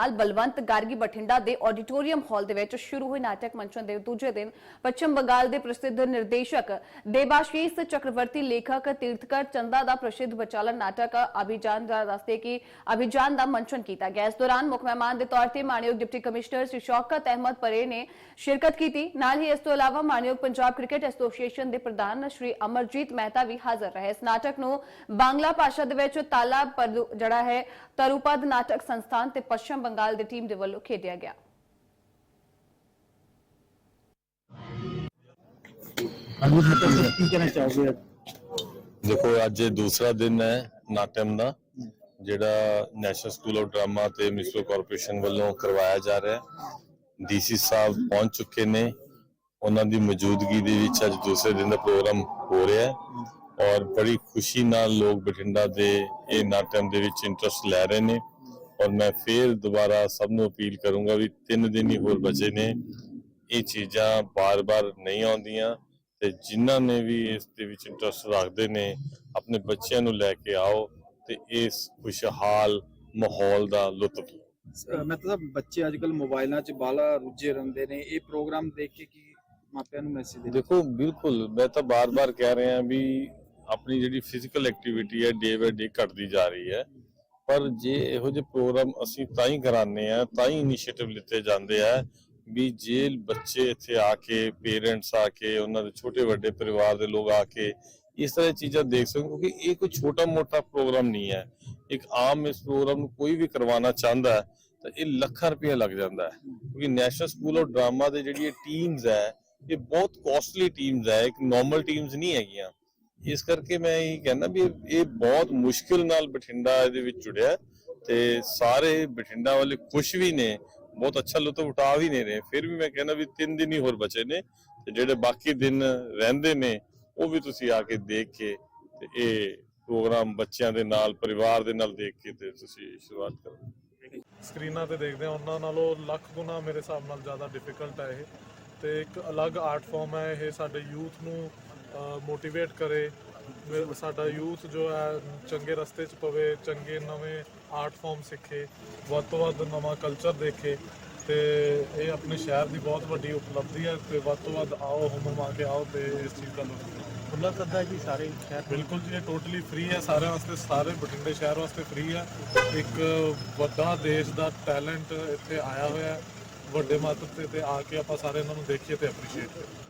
ਨਾਲ ਬਲਵੰਤ ਗਾਰਗੀ ਬਠਿੰਡਾ ਦੇ ਆਡੀਟੋਰੀਅਮ ਹਾਲ ਦੇ ਵਿੱਚ ਸ਼ੁਰੂ ਹੋਏ ਨਾਟਕ ਮੰਚਨ ਦੇ ਦੂਜੇ ਦਿਨ ਪੱਛਮ ਬੰਗਾਲ ਦੇ ਪ੍ਰਸਿੱਧ ਨਿਰਦੇਸ਼ਕ ਦੇਬਾਸ਼ੀਸ ਚੱਕਰਵਰਤੀ ਲੇਖਕ ਤੀਰਥਕਰ ਚੰਦਾ ਦਾ ਪ੍ਰਸਿੱਧ ਬਚਾਲਨ ਨਾਟਕ ਅਭਿਜਾਨ ਦਾ ਦੱਸਦੇ ਕਿ ਅਭਿਜਾਨ ਦਾ ਮੰਚਨ ਕੀਤਾ ਗਿਆ। ਇਸ ਦੌਰਾਨ ਮੁੱਖ ਮਹਿਮਾਨ ਦੇ ਤੌਰ ਤੇ ਮਾਨਯੋਗ ਡਿਪਟੀ ਕਮਿਸ਼ਨਰ ਸ਼੍ਰੀ ਸ਼ੌਕਤ ਅਹਿਮਦ ਪਰੇ ਨੇ ਸ਼ਿਰਕਤ ਕੀਤੀ। ਨਾਲ ਹੀ ਇਸ ਤੋਂ ਇਲਾਵਾ ਮਾਨਯੋਗ ਪੰਜਾਬ ਕ੍ਰਿਕਟ ਐਸੋਸੀਏਸ਼ਨ ਦੇ ਪ੍ਰਧਾਨ ਸ਼੍ਰੀ ਅਮਰਜੀਤ ਮਹਿਤਾ ਵੀ ਹਾਜ਼ਰ ਰਹੇ। ਇਸ ਨਾਟਕ ਨੂੰ ਬਾਂਗਲਾ ਭਾਸ਼ਾ ਦੇ ਵਿੱਚ ਤਾਲਾ ਜਿਹੜਾ ਹੈ, ਤਰੁਪਦ ਨਾਟਕ ਸੰਸਥਾਨ ਤੇ ਪੱਛਮ ਬੰਗਾਲ ਦੀ ਟੀਮ ਦੇ ਵੱਲੋਂ ਖੇਡਿਆ ਗਿਆ। ਕੀ ਕਹਿਣਾ ਚਾਹੋਗੇ? ਦੇਖੋ ਅੱਜ ਇਹ ਦੂਸਰਾ ਦਿਨ ਹੈ ਨਾਟਮ ਦਾ ਜਿਹੜਾ ਨੈਸ਼ਨਲ ਸਕੂਲ ਆਫ ਡਰਾਮਾ ਤੇ ਮਿਊਨਿਸਪਲ ਕਾਰਪੋਰੇਸ਼ਨ ਵੱਲੋਂ ਕਰਵਾਇਆ ਜਾ ਰਿਹਾ ਹੈ। ਡੀਸੀ ਸਾਹਿਬ ਪਹੁੰਚ ਚੁੱਕੇ ਨੇ। ਉਹਨਾਂ ਦੀ ਮੌਜੂਦਗੀ ਦੇ ਵਿੱਚ ਅੱਜ ਦੂਸਰੇ ਦਿਨ ਦਾ ਪ੍ਰੋਗਰਾਮ ਹੋ ਰਿਹਾ ਹੈ ਔਰ ਬੜੀ ਖੁਸ਼ੀ ਨਾਲ ਲੋਕ ਬਠਿੰਡਾ ਦੇ ਇਹ ਨਾਟਮ ਦੇ ਵਿੱਚ ਇੰਟਰਸਟ ਲੈ ਰਹੇ ਨੇ। ਔਰ ਮੈਂ ਫੇਰ ਦੁਬਾਰਾ ਸਭ ਨੂੰ ਅਪੀਲ ਕਰੂੰਗਾ ਵੀ ਤਿੰਨ ਦਿਨ ਹੀ ਹੋਰ ਬਚੇ ਨੇ। ਇਹ ਚੀਜ਼ਾਂ ਬਾਰ-ਬਾਰ ਨਹੀਂ ਆਉਂਦੀਆਂ ਤੇ ਜਿਨ੍ਹਾਂ ਨੇ ਵੀ ਇਸ ਦੇ ਵਿੱਚ ਇੰਟਰਸਟ ਰੱਖਦੇ ਨੇ ਆਪਣੇ ਬੱਚਿਆਂ ਨੂੰ ਲੈ ਕੇ ਆਓ ਤੇ ਇਸ ਖੁਸ਼ਹਾਲ ਮਾਹੌਲ ਦਾ ਲੁਤਫ ਲਓ। ਅਹ ਮਤਲਬ ਬੱਚੇ ਅੱਜ ਕੱਲ ਮੋਬਾਈਲਾਂ 'ਚ ਬਾਲਾ ਰੁੱਝੇ ਰਹਿੰਦੇ ਨੇ। ਇਹ ਪ੍ਰੋਗਰਾਮ ਦੇਖ ਕੇ ਕੀ ਮਾਪਿਆਂ ਨੂੰ ਮੈਸੇਜ ਦੇ ਦੇਖੋ ਬਿਲਕੁਲ ਮੈਂ ਤਾਂ ਬਾਰ-ਬਾਰ ਕਹਿ ਰਿਹਾ ਵੀ ਆਪਣੀ ਜਿਹੜੀ ਫਿਜ਼ੀਕਲ ਐਕਟੀਵਿਟੀ ਹੈ ਡੇ ਬਾਏ ਡੇ ਘਟਦੀ ਜਾ ਰਹੀ ਹੈ। ਪਰ ਜੇ ਇਹੋ ਜਿਹੇ ਪ੍ਰੋਗਰਾਮ ਅਸੀਂ ਤਾਂ ਹੀ ਕਰਾਉਂਦੇ ਆ ਤਾਂ ਹੀ ਇਨੀਸ਼ੀਏਟਿਵ ਲਿੱਤੇ ਜਾਂਦੇ ਆ ਵੀ ਜੇ ਬੱਚੇ ਇੱਥੇ ਆ ਕੇ ਪੇਰੈਂਟਸ ਆ ਕੇ, ਉਹਨਾਂ ਦੇ ਛੋਟੇ ਵੱਡੇ ਪਰਿਵਾਰ ਦੇ ਲੋਕ ਆ ਕੇ ਇਸ ਤਰ੍ਹਾਂ ਚੀਜ਼ਾਂ ਦੇਖ ਸਕਣ ਕਿਉਂਕਿ ਇਹ ਕੋਈ ਛੋਟਾ ਮੋਟਾ ਪ੍ਰੋਗਰਾਮ ਨਹੀਂ ਹੈ। ਇੱਕ ਆਮ ਇਸ ਪ੍ਰੋਗਰਾਮ ਨੂੰ ਕੋਈ ਵੀ ਕਰਵਾਉਣਾ ਚਾਹੁੰਦਾ ਹੈ ਤਾਂ ਇਹ ਲੱਖਾਂ ਰੁਪਏ ਲੱਗ ਜਾਂਦਾ ਹੈ। ਕਿਉਂਕਿ ਨੈਸ਼ਨਲ ਸਕੂਲ ਆਫ ਡਰਾਮਾ ਦੇ ਜਿਹੜੀ ਇਹ ਟੀਮਸ ਹੈ, ਇਹ ਬਹੁਤ ਕੋਸਟਲੀ ਟੀਮਸ ਹੈ, ਇੱਕ ਨਾਰਮਲ ਟੀਮਸ ਨਹੀਂ ਹੈਗੀਆਂ। ਇਸ ਕਰਕੇ ਮੈਂ ਇਹ ਕਹਿੰਦਾ ਵੀ ਇਹ- ਬਹੁਤ ਮੁਸ਼ਕਿਲ ਨਾਲ ਬਠਿੰਡਾ ਇਹਦੇ ਵਿੱਚ ਜੁੜਿਆ ਤੇ ਸਾਰੇ ਬਠਿੰਡਾ ਵਾਲੇ ਖੁਸ਼ ਵੀ ਨੇ, ਬਹੁਤ ਅੱਛਾ ਲੁਤਫ ਉਠਾ ਵੀ ਨੇ ਰਹੇ। ਫਿਰ ਵੀ ਮੈਂ ਕਹਿੰਦਾ ਵੀ ਤਿੰਨ ਦਿਨ ਹੀ ਹੋਰ ਬਚੇ ਨੇ ਤੇ ਜਿਹੜੇ ਬਾਕੀ ਦਿਨ ਰਹਿੰਦੇ ਨੇ, ਉਹ ਵੀ ਤੁਸੀਂ ਆ ਕੇ ਦੇਖ ਕੇ ਤੇ ਇਹ ਪ੍ਰੋਗਰਾਮ ਬੱਚਿਆਂ ਦੇ ਨਾਲ, ਪਰਿਵਾਰ ਦੇ ਨਾਲ ਦੇਖ ਕੇ ਤੇ ਤੁਸੀਂ ਸ਼ੁਰੂਆਤ ਕਰੋ। ਸਕਰੀਨਾਂ ਤੇ ਦੇਖਦੇ ਆ ਉਹਨਾਂ ਨਾਲੋਂ ਲੱਖ ਗੁਣਾ ਮੇਰੇ ਹਿਸਾਬ ਨਾਲ ਜ਼ਿਆਦਾ ਡਿਫਿਕਲਟ ਹੈ ਇਹ ਤੇ ਇੱਕ ਅਲੱਗ ਆਰਟ ਫਾਰਮ ਹੈ ਇਹ ਸਾਡੇ ਯੂਥ ਨੂੰ ਮੋਟੀਵੇਟ ਕਰੇ ਸਾਡਾ ਯੂਥ ਜੋ ਹੈ ਚੰਗੇ ਰਸਤੇ 'ਚ ਪਵੇ ਚੰਗੇ ਨਵੇਂ ਆਰਟ ਫਾਰਮ ਸਿੱਖੇ ਵੱਧ ਤੋਂ ਵੱਧ ਨਵਾਂ ਕਲਚਰ ਦੇਖੇ ਤੇ ਇਹ ਆਪਣੇ ਸ਼ਹਿਰ ਦੀ ਬਹੁਤ ਵੱਡੀ ਉਪਲਬਧੀ ਹੈ ਤੇ ਵੱਧ ਤੋਂ ਵੱਧ ਆਓ ਹੁਮ ਆ ਕੇ ਆਓ ਤੇ ਇਸ ਚੀਜ਼ ਦਾ ਲੁਤਫ ਖੁੱਲਾ ਸੱਦਾ ਜੀ ਸਾਰੇ ਸ਼ਹਿਰ ਬਿਲਕੁਲ ਜੀ ਇਹ ਟੋਟਲੀ ਫ੍ਰੀ ਹੈ ਸਾਰਿਆਂ ਵਾਸਤੇ ਸਾਰੇ ਬਠਿੰਡੇ ਸ਼ਹਿਰ ਵਾਸਤੇ ਫ੍ਰੀ ਹੈ। ਇੱਕ ਵੱਡਾ ਦੇਸ਼ ਦਾ ਟੈਲੈਂਟ ਇੱਥੇ ਆਇਆ ਹੋਇਆ ਹੈ ਵੱਡੇ ਮਾਤਰ ਤੇ ਤੇ ਆ ਕੇ ਆਪਾਂ ਸਾਰੇ ਇਹਨਾਂ ਨੂੰ ਦੇਖੀਏ ਤੇ ਅਪਰੀਸ਼ੀਏਟ ਕਰੀਏ।